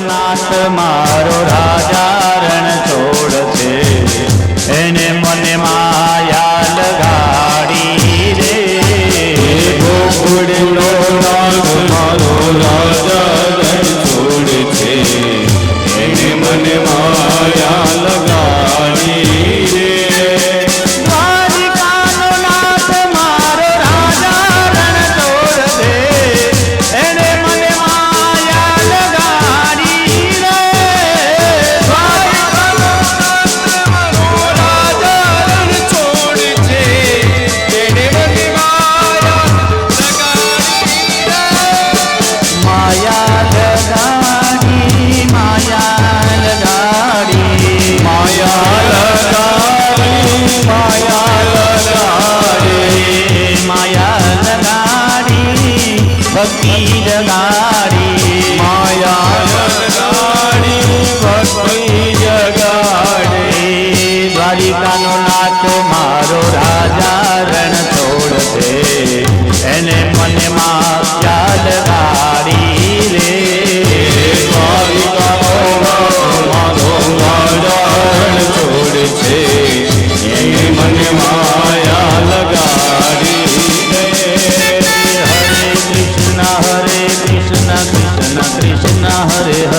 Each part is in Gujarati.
નાથ મારો રાજા. ભક્તિ જગાડી માયા લગાડી ભક્તિ જગાડી દ્વારિકાનો નાથ મારો રાજા રણ છોડ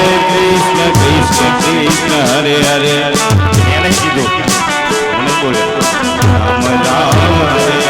કૃષ્ણ કૃષ્ણ કૃષ્ણ હરે હરે એને કીધું. મને બોલ્યો રામ રામ હરે